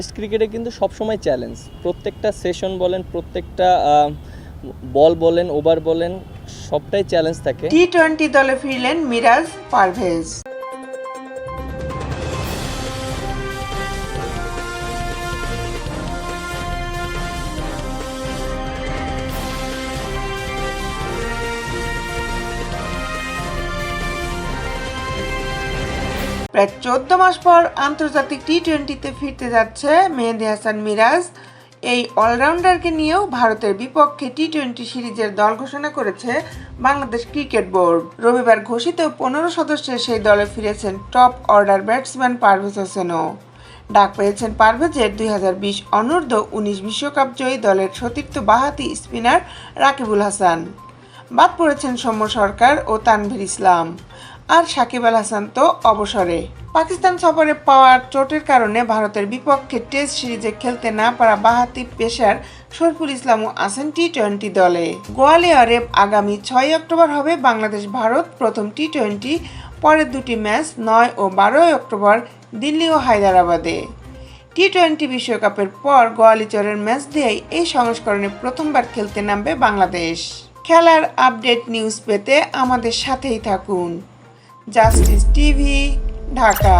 Test ক্রিকেটে কিন্তু সবসময় চ্যালেঞ্জ প্রত্যেকটা সেশন বলেন, প্রত্যেকটা বল বলেন ওভার বলেন, সবটাই চ্যালেঞ্জ থাকে। টি টোয়েন্টি দলে ফিরলেন মিরাজ পারভেজ। প্রায় চোদ্দ মাস পর আন্তর্জাতিক টি টোয়েন্টিতে ফিরতে যাচ্ছে মেহেদি হাসান মিরাজ। এই অলরাউন্ডারকে নিয়েও ভারতের বিপক্ষে টি টোয়েন্টি সিরিজের দল ঘোষণা করেছে বাংলাদেশ ক্রিকেট বোর্ড। রবিবার ঘোষিত পনেরো সদস্যের সেই দলে ফিরেছেন টপ অর্ডার ব্যাটসম্যান পারভেজ হোসেনও। ডাক পেয়েছেন পারভেজের দুই হাজার বিশ অনূর্ধ্ব উনিশ বিশ্বকাপ জয়ী দলের সতীর্থ বাহাতি স্পিনার রাকিবুল হাসান। বাদ পড়েছেন সৌম্য সরকার ও তানভীর ইসলাম। আর সাকিব আল হাসান তো অবসরে। পাকিস্তান সফরে পাওয়ার চোটের কারণে ভারতের বিপক্ষে টেস্ট সিরিজে খেলতে না পারা বাহাতি পেশার শরফুল ইসলামও আছেন টি টোয়েন্টি দলে গোয়ালিয়রে আগামী ছয় অক্টোবর হবে বাংলাদেশ ভারত প্রথম টি টোয়েন্টি পরের দুটি ম্যাচ নয় ও বারোই অক্টোবর দিল্লি ও হায়দ্রাবাদে। টি টোয়েন্টি বিশ্বকাপের পর গোয়ালিচরের ম্যাচ দিয়েই এই সংস্করণে প্রথমবার খেলতে নামবে বাংলাদেশ। খেলার আপডেট নিউজ পেতে আমাদের সাথেই থাকুন। Justice TV Dhaka.